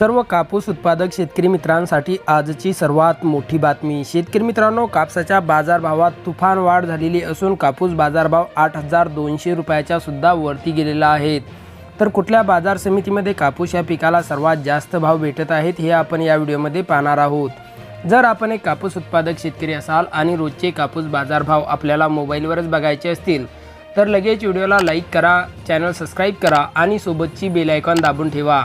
सर्व कापूस उत्पादक शेतकरी मित्रांसाठी आजची सर्वात मोठी बातमी. शेतकरी मित्रांनो कापसाच्या बाजारभावात तुफान वाढ झालेली असून कापूस बाजारभाव आठ हजार दोनशे रुपयाच्या सुद्धा वरती गेलेला आहेत तर कुठल्या बाजार समितीमध्ये कापूस या पिकाला सर्वात जास्त भाव भेटत आहेत हे आपण या व्हिडिओमध्ये पाहणार आहोत. जर आपण एक कापूस उत्पादक शेतकरी असाल आणि रोजचे कापूस बाजारभाव आपल्याला मोबाईलवरच बघायचे असतील तर लगेच व्हिडिओला लाईक करा चॅनल सबस्क्राईब करा आणि सोबतची बेल आयकॉन दाबून ठेवा.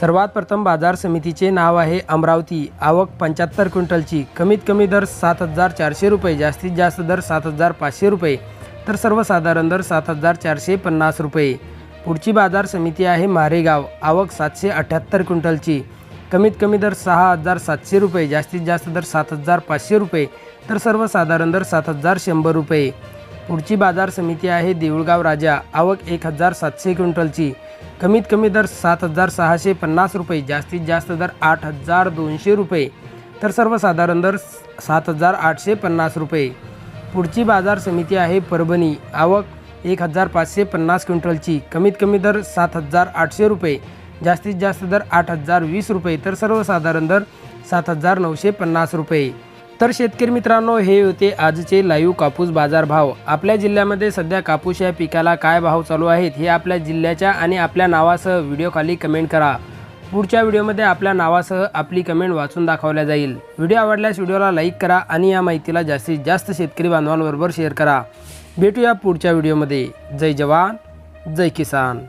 सर्वात प्रथम बाजार समितीचे नाव आहे अमरावती. आवक पंच्याहत्तर क्विंटलची. कमीत कमी दर सात हजार चारशे रुपये जास्तीत जास्त दर सात हजार पाचशे रुपये तर सर्वसाधारण दर सात हजार चारशे पन्नास रुपये. पुढची बाजार समिती आहे मारेगाव. आवक सातशे अठ्ठ्याहत्तर क्विंटलची. कमीत कमी दर सहा हजार सातशे रुपये जास्तीत जास्त दर सात हजार पाचशे रुपये तर सर्वसाधारण दर सात हजार शंभर रुपये. पुढची बाजार समिती आहे देऊळगाव राजा. आवक एक हजार सातशे क्विंटलची. कमीत कमी दर सात हजार सहाशे पन्नास रुपये जास्तीत जास्त दर आठ हजार दोनशे रुपये. तर सर्वसाधारण दर सात हजार आठशे पन्नास रुपये. पुढची बाजार समिती आहे परभणी. आवक एक हजार पाचशे पन्नास क्विंटलची. कमीत कमी दर सात हजार आठशे रुपये. जास्तीत जास्त दर आठ हजार वीस रुपये. तर सर्वसाधारण दर सात हजार नऊशे पन्नास रुपये. तर शेतकरी मित्रांनो हे होते आजचे लाईव्ह कापूस बाजार भाव आपल्या जिल्ह्यामध्ये सध्या कापूस या पिकाला काय भाव चालू आहेत हे आपल्या जिल्ह्याच्या आणि आपल्या नावासह व्हिडिओखाली कमेंट करा. पुढच्या व्हिडिओमध्ये आपल्या नावासह आपली कमेंट वाचून दाखवल्या जाईल. व्हिडिओ आवडल्यास व्हिडिओला लाईक करा आणि या माहितीला जास्तीत जास्त शेतकरी बांधवांबरोबर शेअर करा. भेटूया पुढच्या व्हिडिओमध्ये. जय जवान जय किसान.